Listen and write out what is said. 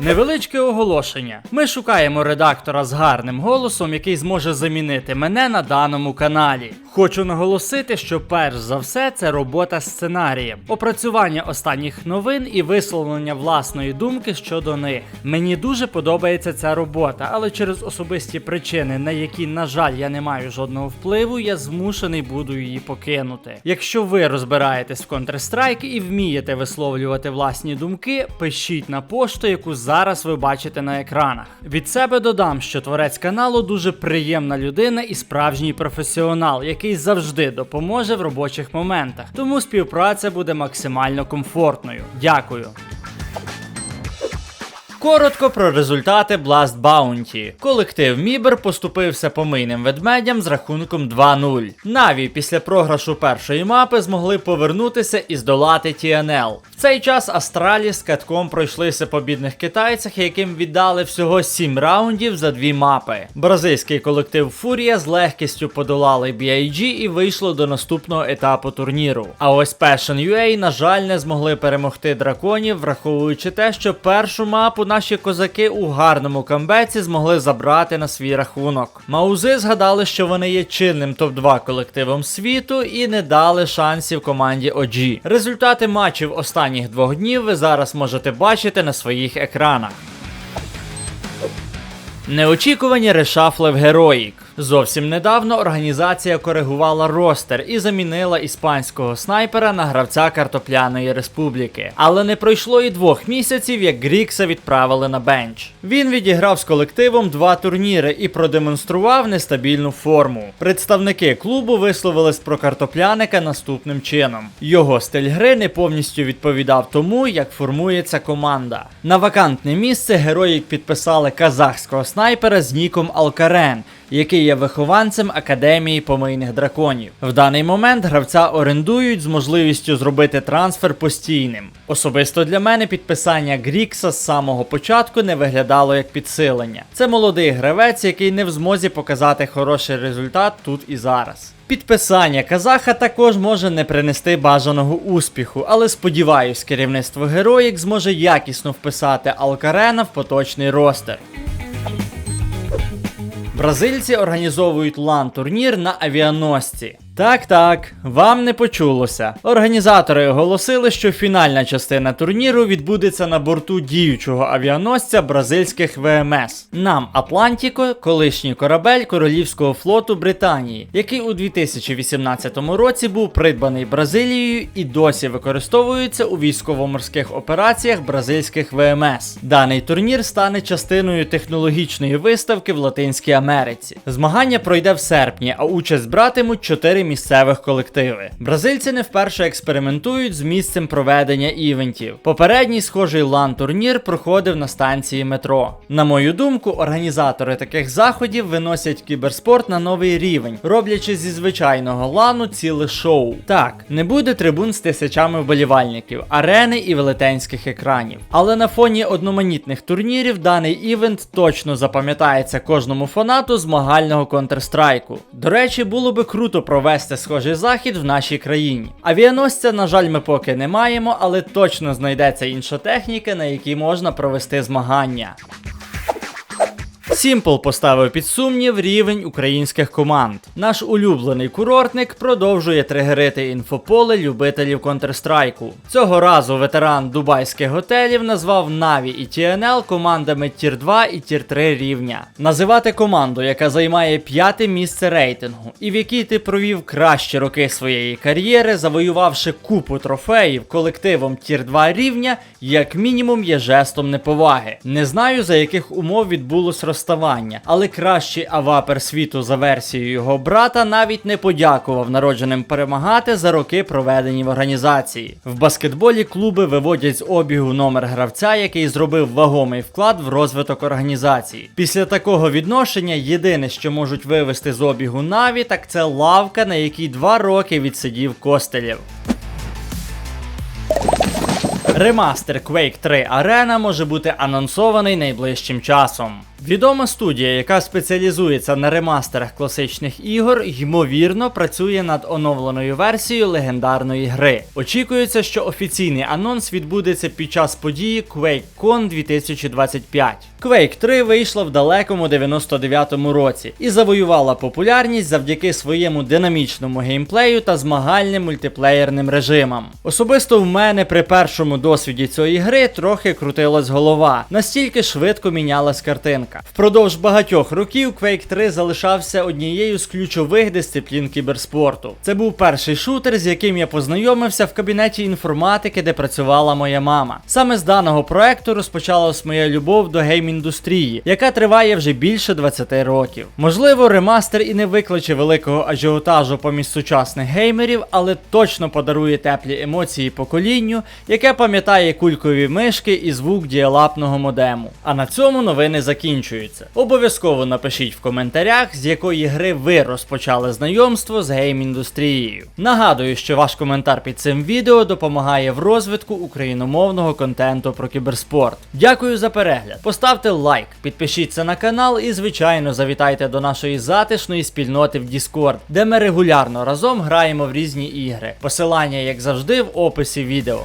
Невеличке оголошення. Ми шукаємо редактора з гарним голосом, який зможе замінити мене на даному каналі. Хочу наголосити, що перш за все це робота з сценарієм, опрацювання останніх новин і висловлення власної думки щодо них. Мені дуже подобається ця робота, але через особисті причини, на які, на жаль, я не маю жодного впливу, я змушений буду її покинути. Якщо ви розбираєтесь в Counter-Strike і вмієте висловлювати власні думки, пишіть на пошту, яку зараз ви бачите на екранах. Від себе додам, що творець каналу дуже приємна людина і справжній професіонал, який завжди допоможе в робочих моментах. Тому співпраця буде максимально комфортною. Дякую. Коротко про результати Blast Bounty. Колектив Мібер поступився помийним ведмедям з рахунком 2-0. Наві після програшу першої мапи змогли повернутися і здолати TNL. В цей час Астралі з катком пройшлися по бідних китайцях, яким віддали всього 7 раундів за дві мапи. Бразильський колектив Фурія з легкістю подолали BIG і вийшло до наступного етапу турніру. А ось Passion UA, на жаль, не змогли перемогти драконів, враховуючи те, що першу мапу наші козаки у гарному камбеці змогли забрати на свій рахунок. Маузи згадали, що вони є чинним топ-2 колективом світу і не дали шансів команді OG. Результати матчів останніх двох днів ви зараз можете бачити на своїх екранах. Неочікувані решафли в Героїк. Зовсім недавно організація коригувала ростер і замінила іспанського снайпера на гравця картопляної республіки. Але не пройшло і двох місяців, як Грікса відправили на бенч. Він відіграв з колективом два турніри і продемонстрував нестабільну форму. Представники клубу висловились про картопляника наступним чином: його стиль гри не повністю відповідав тому, як формується команда. На вакантне місце герої підписали казахського снайпера з ніком Алкарен який є вихованцем Академії помийних драконів. В даний момент гравця орендують з можливістю зробити трансфер постійним. Особисто для мене підписання Грікса з самого початку не виглядало як підсилення. Це молодий гравець, який не в змозі показати хороший результат тут і зараз. Підписання казаха також може не принести бажаного успіху, але сподіваюсь, керівництво Героїк зможе якісно вписати Алкарена в поточний ростер. Бразильці організовують лан-турнір на авіаносці. Так, так, вам не почулося. Організатори оголосили, що фінальна частина турніру відбудеться на борту діючого авіаносця бразильських ВМС. Нам Атлантіко, колишній корабель Королівського флоту Британії, який у 2018 році був придбаний Бразилією і досі використовується у військово-морських операціях бразильських ВМС. Даний турнір стане частиною технологічної виставки в Латинській Америці. Змагання пройде в серпні, а участь братимуть 4 місцевих колективи. Бразильці не вперше експериментують з місцем проведення івентів. Попередній схожий лан-турнір проходив на станції метро. На мою думку, організатори таких заходів виносять кіберспорт на новий рівень, роблячи зі звичайного лану ціле шоу. Так, не буде трибун з тисячами вболівальників, арени і велетенських екранів. Але на фоні одноманітних турнірів даний івент точно запам'ятається кожному фанату змагального Counter-Strike. До речі, було би круто провести схожий захід в нашій країні. Авіаносця, на жаль, ми поки не маємо, але точно знайдеться інша техніка, на якій можна провести змагання. Сімпл поставив під сумнів рівень українських команд. Наш улюблений курортник продовжує тригерити інфополе любителів Counter-Strike. Цього разу ветеран дубайських готелів назвав Na'Vi і TNL командами Тір 2 і Тір 3 рівня. Називати команду, яка займає п'яте місце рейтингу, і в якій ти провів кращі роки своєї кар'єри, завоювавши купу трофеїв колективом Тір 2 рівня, як мінімум є жестом неповаги. Не знаю за яких умов відбулось розставання, але кращий авапер світу за версією його брата навіть не подякував народженим перемагати за роки, проведені в організації. В баскетболі клуби виводять з обігу номер гравця, який зробив вагомий вклад в розвиток організації. Після такого відношення єдине, що можуть вивести з обігу Наві, так це лавка, на якій два роки відсидів Костелєв. Ремастер Quake 3 Arena може бути анонсований найближчим часом. Відома студія, яка спеціалізується на ремастерах класичних ігор, ймовірно працює над оновленою версією легендарної гри. Очікується, що офіційний анонс відбудеться під час події QuakeCon 2025. Quake 3 вийшла в далекому 99-му році і завоювала популярність завдяки своєму динамічному геймплею та змагальним мультиплеєрним режимам. Особисто в мене при першому досвіді цієї гри трохи крутилась голова, настільки швидко мінялась картинка. Впродовж багатьох років Quake 3 залишався однією з ключових дисциплін кіберспорту. Це був перший шутер, з яким я познайомився в кабінеті інформатики, де працювала моя мама. Саме з даного проекту розпочалась моя любов до гейм-індустрії, яка триває вже більше 20 років. Можливо, ремастер і не викличе великого ажіотажу поміж сучасних геймерів, але точно подарує теплі емоції поколінню, яке пам'ятає кулькові мишки і звук діалапного модему. А на цьому новини закінчуються. Обов'язково напишіть в коментарях, з якої гри ви розпочали знайомство з гейм-індустрією. Нагадую, що ваш коментар під цим відео допомагає в розвитку україномовного контенту про кіберспорт. Дякую за перегляд. Поставте лайк, підпишіться на канал і, звичайно, завітайте до нашої затишної спільноти в Discord, де ми регулярно разом граємо в різні ігри. Посилання, як завжди, в описі відео.